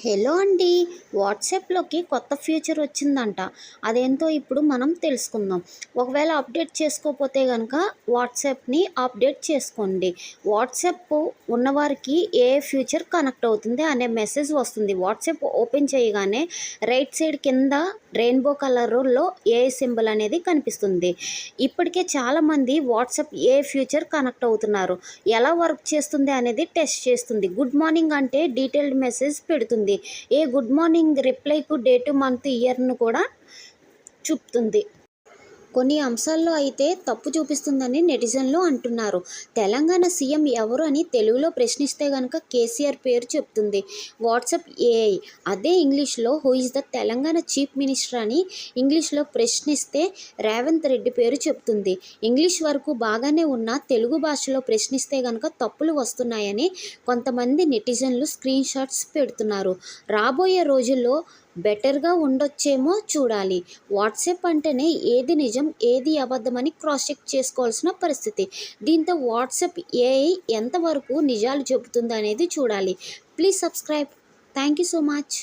Hello అండి. వాట్సాప్లోకి కొత్త future వచ్చిందంట. అదేంటో ఇప్పుడు మనం తెలుసుకుందాం. ఒకవేళ అప్డేట్ చేసుకోకపోతే కనుక వాట్సాప్ని అప్డేట్ చేసుకోండి. వాట్సాప్ ఉన్నవారికి ఏ ఫ్యూచర్ కనెక్ట్ అవుతుంది అనే మెసేజ్ వస్తుంది. వాట్సాప్ ఓపెన్ చేయగానే రైట్ సైడ్ కింద రెయిన్బో కలర్లో ఏ సింబల్ అనేది కనిపిస్తుంది. ఇప్పటికే చాలామంది వాట్సాప్ ఏ ఫ్యూచర్ కనెక్ట్ అవుతున్నారు. ఎలా వర్క్ చేస్తుంది అనేది టెస్ట్ చేస్తుంది. గుడ్ మార్నింగ్ అంటే డీటెయిల్డ్ మెసేజ్ పెడుతుంది. ఏ గుడ్ మార్నింగ్ రిప్లైకు డేటు మంత్ ఇయర్ను కూడా చూపుతుంది. కొన్ని అంశాల్లో అయితే తప్పు చూపిస్తుందని నెటిజన్లు అంటున్నారు. తెలంగాణ సీఎం ఎవరు అని తెలుగులో ప్రశ్నిస్తే కనుక కేసీఆర్ పేరు చెప్తుంది. WhatsApp AI. అదే ఇంగ్లీష్లో who is the Telangana chief minister అని ఇంగ్లీష్లో ప్రశ్నిస్తే రేవంత్ రెడ్డి పేరు చెప్తుంది. ఇంగ్లీష్ వరకు బాగానే ఉన్న తెలుగు భాషలో ప్రశ్నిస్తే కనుక తప్పులు వస్తున్నాయని కొంతమంది నెటిజన్లు స్క్రీన్ షాట్స్ పెడుతున్నారు. రాబోయే రోజుల్లో బెటర్గా ఉండొచ్చేమో చూడాలి. వాట్సాప్ అంటేనే ఏది నిజం ఏది అబద్ధమని క్రాస్ చెక్ చేసుకోవాల్సిన పరిస్థితి. దీంతో వాట్సాప్ ఏఐ ఎంతవరకు నిజాలు చెబుతుందనేది చూడాలి. Please subscribe. Thank you so much.